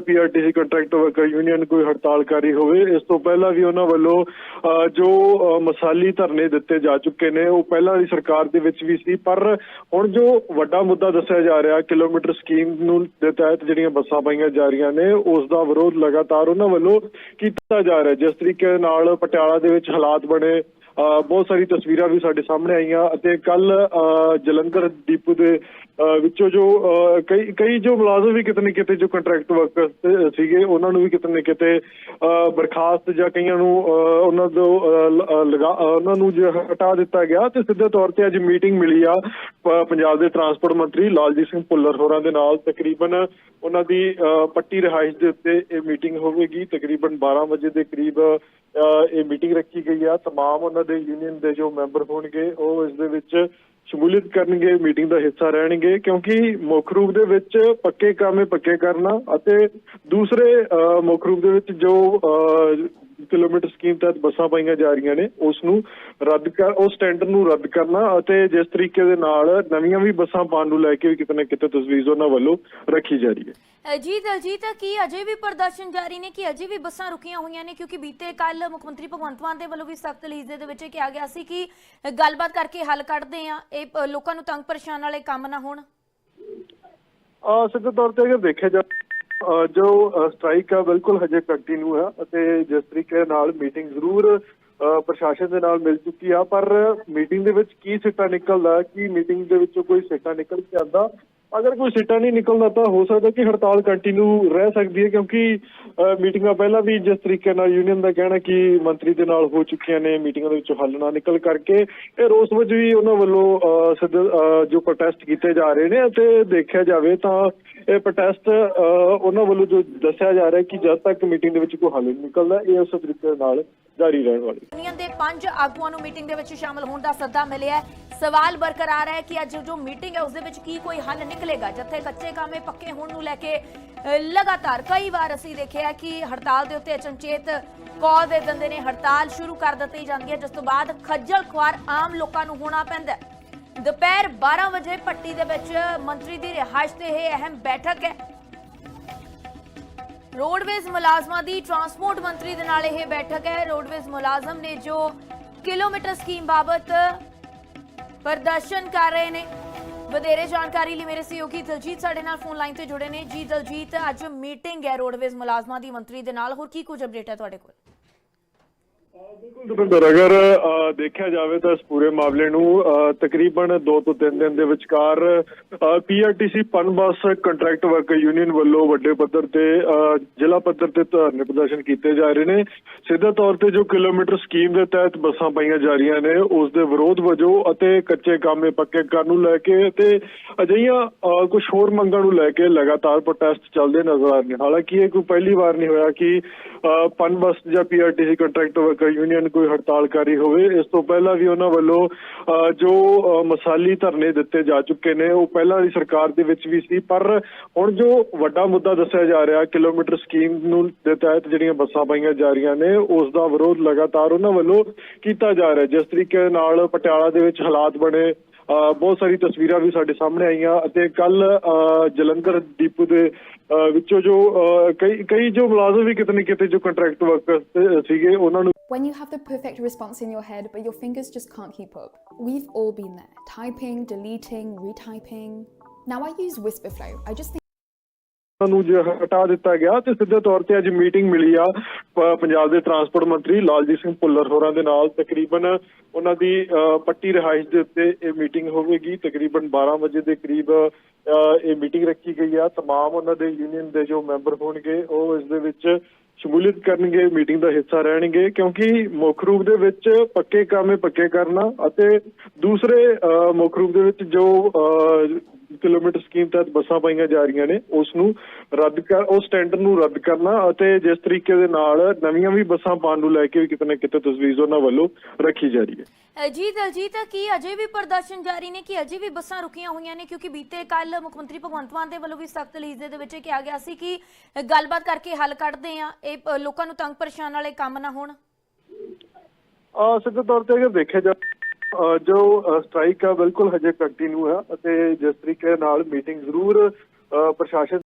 PRTC contract worker union ਕੋਈ ਹੜਤਾਲ ਕਰੀ ਹੋਵੇ ਇਸ ਤੋਂ ਪਹਿਲਾਂ ਵੀ ਉਹਨਾਂ ਵੱਲੋਂ ਜੋ ਮਸਾਲੀ ਧਰਨੇ ਦਿੱਤੇ ਜਾ ਚੁੱਕੇ ਨੇ ਉਹ ਪਹਿਲਾਂ ਦੀ ਸਰਕਾਰ ਦੇ ਵਿੱਚ ਵੀ ਸੀ ਪਰ ਹੁਣ ਜੋ ਵੱਡਾ ਮੁੱਦਾ ਦੱਸਿਆ ਜਾ ਰਿਹਾ ਕਿਲੋਮੀਟਰ ਸਕੀਮ ਨੂੰ ਦੇ ਤਹਿਤ ਜਿਹੜੀਆਂ ਬੱਸਾਂ ਪਾਈਆਂ ਜਾ ਰਹੀਆਂ ਨੇ ਉਸ ਦਾ ਵਿਰੋਧ ਲਗਾਤਾਰ ਉਹਨਾਂ ਵੱਲੋਂ ਕੀਤਾ ਜਾ ਰਿਹਾ। ਜਿਸ ਤਰੀਕੇ ਨਾਲ ਪਟਿਆਲਾ ਦੇ ਵਿੱਚ ਹਾਲਾਤ ਬਣੇ ਅ, ਬਹੁਤ ਸਾਰੀ ਤਸਵੀਰਾਂ ਵੀ ਸਾਡੇ ਸਾਹਮਣੇ ਆਈਆਂ ਅਤੇ ਕੱਲ ਜਲੰਧਰ ਡਿਪੂ ਦੇ ਵਿੱਚੋਂ ਜੋ ਅ, ਕਈ ਕਈ ਜੋ ਮੁਲਾਜ਼ਮ ਵੀ ਕਿਤੇ ਨਾ ਕਿਤੇ ਜੋ ਕੰਟਰੈਕਟ ਵਰਕਰ ਸੀਗੇ ਉਹਨਾਂ ਨੂੰ ਵੀ ਕਿਤੇ ਨਾ ਕਿਤੇ ਅ, ਬਰਖਾਸਤ ਜਾਂ ਕਈਆਂ ਨੂੰ ਅ, ਉਹਨਾਂ ਤੋਂ ਅ, ਲ- ਅ, ਲਗਾ ਅ, ਉਹਨਾਂ ਨੂੰ ਜੋ ਹਟਾ ਦਿੱਤਾ ਗਿਆ ਤੇ ਸਿੱਧੇ ਤੌਰ ਤੇ ਅੱਜ ਮੀਟਿੰਗ ਮਿਲੀ ਆ ਪ- ਪੰਜਾਬ ਦੇ ਟਰਾਂਸਪੋਰਟ ਮੰਤਰੀ ਲਾਲਜੀਤ ਸਿੰਘ ਭੁੱਲਰ ਹੋਰਾਂ ਦੇ ਨਾਲ ਤਕਰੀਬਨ ਉਹਨਾਂ ਦੀ ਅ, ਪੱਟੀ ਰਿਹਾਇਸ਼ ਦੇ ਉੱਤੇ ਇਹ ਮੀਟਿੰਗ ਹੋਵੇਗੀ ਤਕਰੀਬਨ 12 ਵਜੇ ਦੇ ਕਰੀਬ ਅ, ਇਹ ਮੀਟਿੰਗ ਰੱਖੀ ਗਈ ਆ तमाम ਉਹਨਾਂ ਦੇ ਯੂਨੀਅਨ ਦੇ ਜੋ ਮੈਂਬਰ ਹੋਣਗੇ ਉਹ ਇਸ ਦੇ ਵਿੱਚ ਸ਼ਮੂਲੀਅਤ ਕਰਨਗੇ ਮੀਟਿੰਗ ਦਾ ਹਿੱਸਾ ਰਹਿਣਗੇ ਕਿਉਂਕਿ ਮੁੱਖ ਰੂਪ ਦੇ ਵਿੱਚ ਪੱਕੇ ਕਾਮੇ ਪੱਕੇ ਕਰਨਾ ਅਤੇ ਦੂਸਰੇ ਅ, ਮੁੱਖ ਰੂਪ ਦੇ ਵਿੱਚ ਜੋ ਅ, ਕਿਲੋਮੀਟਰ ਸਕੀਮ ਤਹਿਤ ਬੱਸਾਂ ਪਾਈਆਂ ਜਾ ਰਹੀਆਂ ਨੇ ਉਸ ਨੂੰ ਰੱਦ ਕਰ ਉਸ ਟੈਂਡਰ ਨੂੰ ਰੱਦ ਕਰਨਾ ਅਤੇ ਜਿਸ ਤਰੀਕੇ ਦੇ ਨਾਲ ਨਵੀਆਂ ਵੀ ਬੱਸਾਂ ਪਾਉਣ ਨੂੰ ਲੈ ਕੇ ਵੀ ਕਿਤੇ ਨਾ ਕਿਤੇ ਤਜਵੀਜ਼ ਉਹਨਾਂ ਵੱਲੋਂ ਰੱਖੀ ਜਾ ਰਹੀ ਹੈ। ਅਜੀਤ ਅਜੀਤ ਕੀ ਅਜੇ ਵੀ ਪ੍ਰਦਰਸ਼ਨ ਜਾਰੀ ਨੇ? ਕਿ ਅਜੇ ਵੀ ਬੱਸਾਂ ਰੁਕੀਆਂ ਹੋਈਆਂ ਨੇ? ਕਿਉਂਕਿ ਬੀਤੇ ਕੱਲ ਮੁੱਖ ਮੰਤਰੀ ਭਗਵੰਤ ਮਾਨ ਦੇ ਵੱਲੋਂ ਵੀ ਸਖਤ ਲੀਜ਼ੇ ਦੇ ਵਿੱਚ ਕਿਹਾ ਗਿਆ ਸੀ ਕਿ ਗੱਲਬਾਤ ਕਰਕੇ ਹੱਲ ਕੱਢਦੇ ਆ ਇਹ ਲੋਕਾਂ ਨੂੰ ਤੰਗ ਪਰੇਸ਼ਾਨ ਵਾਲੇ ਕੰਮ ਨਾ ਹੋਣ। ਆ ਸਿੱਧੇ ਤੌਰ ਤੇ ਅਗਰ ਦੇਖਿਆ ਜਾ ਜੋ ਸਟ੍ਰਾਈਕ ਆ ਬਿਲਕੁਲ ਹਜੇ ਕੰਟੀਨਿਊ ਹੈ ਅਤੇ ਜਿਸ ਤਰੀਕੇ ਨਾਲ ਮੀਟਿੰਗ ਜ਼ਰੂਰ ਅ, ਪ੍ਰਸ਼ਾਸਨ ਦੇ ਨਾਲ ਮਿਲ ਚੁੱਕੀ ਆ ਪਰ ਮੀਟਿੰਗ ਦੇ ਵਿੱਚ ਕੀ ਸਿੱਟਾ ਨਿਕਲਦਾ ਕੀ ਮੀਟਿੰਗ ਦੇ ਵਿੱਚੋਂ ਕੋਈ ਸਿੱਟਾ ਨਿਕਲ ਕੇ ਆਉਂਦਾ ਅਗਰ ਕੋਈ ਸਿੱਟਾ ਨਹੀਂ ਨਿਕਲਦਾ ਤਾਂ ਹੋ ਸਕਦਾ ਕਿ ਹੜਤਾਲ ਕੰਟੀਨਿਊ ਰਹਿ ਸਕਦੀ ਹੈ, ਕਿਉਂਕਿ ਮੀਟਿੰਗਾਂ ਪਹਿਲਾਂ ਵੀ ਜਿਸ ਤਰੀਕੇ ਨਾਲ ਯੂਨੀਅਨ ਦਾ ਕਹਿਣਾ ਕਿ ਮੰਤਰੀ ਦੇ ਨਾਲ ਹੋ ਚੁੱਕੀਆਂ ਨੇ, ਮੀਟਿੰਗਾਂ ਦੇ ਵਿੱਚੋਂ ਹੱਲ ਨਾ ਨਿਕਲ ਕਰਕੇ, ਇਹ ਰੋਸ ਵਜੋਂ ਵੀ ਉਹਨਾਂ ਵੱਲੋਂ ਜੋ ਪ੍ਰੋਟੈਸਟ ਕੀਤੇ ਜਾ ਰਹੇ ਨੇ ਅਤੇ ਦੇਖਿਆ ਜਾਵੇ ਤਾਂ ਇਹ ਪ੍ਰੋਟੈਸਟ ਉਹਨਾਂ ਵੱਲੋਂ ਜੋ ਦੱਸਿਆ ਜਾ ਰਿਹਾ ਕਿ ਜਦ ਤੱਕ ਮੀਟਿੰਗ ਦੇ ਵਿੱਚ ਕੋਈ ਹੱਲ ਨਹੀਂ ਨਿਕਲਦਾ, ਇਹ ਉਸ ਤਰੀਕੇ ਨਾਲ ਜਾਰੀ ਰਹਿਣ ਵਾਲੀ ਯੂਨੀਅਨ ਦੇ ਪੰਜ ਆਗੂਆਂ ਨੂੰ ਮੀਟਿੰਗ ਦੇ ਵਿੱਚ ਸ਼ਾਮਲ ਹੋਣ ਦਾ ਸੱਦਾ ਮਿਲਿਆ ਹੈ। ਸਵਾਲ ਬਰਕਰਾਰ ਹੈ ਕਿ ਅੱਜ ਜੋ ਮੀਟਿੰਗ ਹੈ, ਉਸ ਦੇ ਵਿੱਚ ਕੀ ਕੋਈ ਹੱਲ ਨਿਕਲੇਗਾ? ਜਿੱਥੇ ਕੱਚੇ ਕਾਮੇ ਪੱਕੇ ਹੋਣ ਨੂੰ ਲੈ ਕੇ ਲਗਾਤਾਰ ਕਈ ਵਾਰ ਅਸੀਂ ਦੇਖਿਆ ਕਿ ਹੜਤਾਲ ਦੇ ਉੱਤੇ ਅਚਨਚੇਤ ਕਾਲ ਦੇ ਦਿੰਦੇ ਨੇ। ਹੜਤਾਲ ਸ਼ੁਰੂ ਕਰ ਦਿੱਤੀ ਜਾਂਦੀ ਹੈ, ਜਿਸ ਤੋਂ ਬਾਅਦ ਖੱਜਲ ਖੁਆਰ ਆਮ ਲੋਕਾਂ ਨੂੰ ਹੋਣਾ ਪੈਂਦਾ ਦੁਪਹਿਰ 12 ਵਜੇ ਪੱਟੀ ਦੇ ਵਿੱਚ ਮੰਤਰੀ ਦੀ ਰਿਹਾਇਸ਼ ਤੇ ਇਹ ਅਹਿਮ ਬੈਠਕ ਹੈ। ਰੋਡਵੇਜ਼ ਮੁਲਾਜ਼ਮਾਂ ਦੀ ਟਰਾਂਸਪੋਰਟ ਮੰਤਰੀ ਦੇ ਨਾਲ ਇਹ ਬੈਠਕ ਹੈ। ਰੋਡਵੇਜ਼ ਮੁਲਾਜ਼ਮ ਨੇ ਜੋ ਕਿਲੋਮੀਟਰ ਸਕੀਮ ਬਾਬਤ ਪ੍ਰਦਰਸ਼ਨ ਕਰ ਰਹੇ ਨੇ। ਵਧੇਰੇ ਜਾਣਕਾਰੀ ਲਈ ਮੇਰੇ ਸਹਿਯੋਗੀ ਦਲਜੀਤ ਸਾਡੇ ਨਾਲ ਫੋਨ ਲਾਈਨ ਤੇ ਜੁੜੇ ਨੇ। ਜੀ ਦਲਜੀਤ, ਅੱਜ ਮੀਟਿੰਗ ਹੈ ਰੋਡਵੇਜ਼ ਮੁਲਾਜ਼ਮਾਂ ਦੀ ਮੰਤਰੀ ਦੇ ਨਾਲ। ਹੋਰ ਕੀ ਕੁਝ ਅਪਡੇਟ ਹੈ ਤੁਹਾਡੇ ਕੋਲ? ਬਿਲਕੁਲ ਦਵਿੰਦਰ ਅਗਰ ਅ, ਦੇਖਿਆ ਜਾਵੇ ਤਾਂ ਇਸ ਪੂਰੇ ਮਾਮਲੇ ਨੂੰ ਅ, ਤਕਰੀਬਨ 2 ਤੋਂ 3 ਦਿਨ ਦੇ ਵਿਚਕਾਰ PRTC Punbus contract worker union ਵੱਲੋਂ ਵੱਡੇ ਪੱਧਰ ਤੇ ਅ, ਜ਼ਿਲ੍ਹਾ ਪੱਧਰ ਤੇ ਧਰਨੇ ਪ੍ਰਦਰਸ਼ਨ ਕੀਤੇ ਜਾ ਰਹੇ ਨੇ। ਸਿੱਧੇ ਤੌਰ ਤੇ ਜੋ ਕਿਲੋਮੀਟਰ ਸਕੀਮ ਦੇ ਤਹਿਤ ਬੱਸਾਂ ਪਾਈਆਂ ਜਾ ਰਹੀਆਂ ਨੇ ਉਸ ਦੇ ਵਿਰੋਧ ਵਜੋਂ ਅਤੇ ਕੱਚੇ ਕਾਮੇ ਪੱਕੇ ਕਰਨ ਨੂੰ ਲੈ ਕੇ ਤੇ ਅਜਿਹੀਆਂ ਕੁਝ ਹੋਰ ਮੰਗਾਂ ਨੂੰ ਲੈ ਕੇ ਲਗਾਤਾਰ ਪ੍ਰੋਟੈਸਟ ਚੱਲਦੇ ਨਜ਼ਰ ਆ ਰਹੇ ਨੇ। ਹਾਲਾਂਕਿ ਇਹ ਕੋਈ ਪਹਿਲੀ ਵਾਰ ਨਹੀਂ ਹੋਇਆ ਕਿ ਅ, ਪਨਬਸ ਜਾਂ ਪੀਆਰਟੀਸੀ ਕੰਟਰੈਕਟ ਵਰਕਰ ਯੂਨੀਅਨ ਕੋਈ ਹੜਤਾਲ ਕਰੀ ਹੋਵੇ ਇਸ ਤੋਂ ਪਹਿਲਾਂ ਵੀ ਉਹਨਾਂ ਵੱਲੋਂ ਅ, ਜੋ ਮਸਾਲੀ ਧਰਨੇ ਦਿੱਤੇ ਜਾ ਚੁੱਕੇ ਨੇ ਉਹ ਪਹਿਲਾਂ ਦੀ ਸਰਕਾਰ ਦੇ ਵਿੱਚ ਵੀ ਸੀ ਪਰ ਹੁਣ ਜੋ ਵੱਡਾ ਮੁੱਦਾ ਦੱਸਿਆ ਜਾ ਰਿਹਾ ਕਿਲੋਮੀਟਰ ਸਕੀਮ ਨੂੰ ਦੇ ਤਹਿਤ ਜਿਹੜੀਆਂ ਬੱਸਾਂ ਪਾਈਆਂ ਜਾ ਰਹੀਆਂ ਨੇ ਉਸ ਦਾ ਵਿਰੋਧ ਲਗਾਤਾਰ ਉਹਨਾਂ ਵੱਲੋਂ ਕੀਤਾ ਜਾ ਰਿਹਾ। ਜਿਸ ਤਰੀਕੇ ਨਾਲ ਪਟਿਆਲਾ ਦੇ ਵਿੱਚ ਹਾਲਾਤ ਬਣੇ ਅ, ਬਹੁਤ ਸਾਰੀ ਤਸਵੀਰਾਂ ਵੀ ਸਾਡੇ ਸਾਹਮਣੇ ਆਈਆਂ ਅਤੇ ਕੱਲ ਜਲੰਧਰ ਡੀਪੂ ਦੇ ਅ, ਵਿੱਚੋਂ ਜੋ ਅ, ਕਈ ਕਈ ਜੋ ਮੁਲਾਜ਼ਮ ਵੀ ਕਿਤੇ ਨਾ ਕਿਤੇ ਜੋ ਕੰਟਰੈਕਟ ਵਰਕਰ ਸੀਗੇ ਉਹਨਾਂ ਨੂੰ When you have the perfect response in your head, but your fingers just can't keep up. We've all been there typing, deleting, retyping. Now I use Whisperflow. I just. ਨੂੰ ਜੋ ਹਟਾ ਦਿੱਤਾ ਗਿਆ ਤੇ ਸਿੱਧੇ ਤੌਰ ਤੇ ਅੱਜ ਮੀਟਿੰਗ ਮਿਲੀ ਆ ਪ- ਪੰਜਾਬ ਦੇ ਟਰਾਂਸਪੋਰਟ ਮੰਤਰੀ ਲਾਲਜੀਤ ਸਿੰਘ ਭੁੱਲਰ ਹੋਰਾਂ ਦੇ ਨਾਲ ਤਕਰੀਬਨ ਉਹਨਾਂ ਦੀ ਅ, ਪੱਟੀ ਰਿਹਾਇਸ਼ ਦੇ ਉੱਤੇ ਇਹ ਮੀਟਿੰਗ ਹੋਵੇਗੀ ਤਕਰੀਬਨ 12 ਵਜੇ ਦੇ ਕਰੀਬ ਅ, ਇਹ ਮੀਟਿੰਗ ਰੱਖੀ ਗਈ ਆ तमाम ਉਹਨਾਂ ਦੇ ਯੂਨੀਅਨ ਦੇ ਜੋ ਮੈਂਬਰ ਹੋਣਗੇ ਉਹ ਇਸ ਦੇ ਵਿੱਚ ਸ਼ਮੂਲੀਅਤ ਕਰਨਗੇ ਮੀਟਿੰਗ ਦਾ ਹਿੱਸਾ ਰਹਿਣਗੇ ਕਿਉਂਕਿ ਮੁੱਖ ਰੂਪ ਦੇ ਵਿੱਚ ਪੱਕੇ ਕਾਮੇ ਪੱਕੇ ਕਰਨਾ ਅਤੇ ਦੂਸਰੇ ਅ, ਮੁੱਖ ਰੂਪ ਦੇ ਵਿੱਚ ਜੋ ਅ, ਕਿਲੋਮੀਟਰ ਸਕੀਮ ਤਹਿਤ ਬੱਸਾਂ ਪਾਈਆਂ ਜਾ ਰਹੀਆਂ ਨੇ ਉਸ ਨੂੰ ਰੱਦ ਕਰ ਉਸ ਟੈਂਡਰ ਨੂੰ ਰੱਦ ਕਰਨਾ ਅਤੇ ਜਿਸ ਤਰੀਕੇ ਦੇ ਨਾਲ ਨਵੀਆਂ ਵੀ ਬੱਸਾਂ ਪਾਉਣ ਨੂੰ ਲੈ ਕੇ ਵੀ ਕਿਤੇ ਨਾ ਕਿਤੇ ਤਜਵੀਜ਼ ਉਹਨਾਂ ਵੱਲੋਂ ਰੱਖੀ ਜਾ ਰਹੀ ਹੈ। ਅਜੀਤ ਅਜੀਤ ਕੀ ਅਜੇ ਵੀ ਪ੍ਰਦਰਸ਼ਨ ਜਾਰੀ ਨੇ ਕਿ ਅਜੇ ਵੀ ਬੱਸਾਂ ਰੁਕੀਆਂ ਹੋਈਆਂ ਨੇ? ਕਿਉਂਕਿ ਬੀਤੇ ਕੱਲ ਮੁੱਖ ਮੰਤਰੀ ਭਗਵੰਤ ਮਾਨ ਦੇ ਵੱਲੋਂ ਵੀ ਸਖਤ ਲੀਜ਼ੇ ਦੇ ਵਿੱਚ ਕਿਹਾ ਗਿਆ ਸੀ ਕਿ ਗੱਲਬਾਤ ਕਰਕੇ ਹੱਲ ਕੱਢਦੇ ਆ ਇਹ ਲੋਕਾਂ ਨੂੰ ਤੰਗ ਪਰੇਸ਼ਾਨ ਵਾਲੇ ਕੰਮ ਨਾ ਹੋਣ। ਆ ਸਿੱਧੇ ਤੌਰ ਤੇ ਅਗਰ ਦੇਖਿਆ ਜਾ ਅ, ਜੋ ਸਟ੍ਰਾਈਕ ਆ ਬਿਲਕੁਲ ਹਜੇ ਕੰਟੀਨਿਊ ਹੈ ਅਤੇ ਜਿਸ ਤਰੀਕੇ ਨਾਲ ਮੀਟਿੰਗ ਜ਼ਰੂਰ ਪ੍ਰਸ਼ਾਸਨ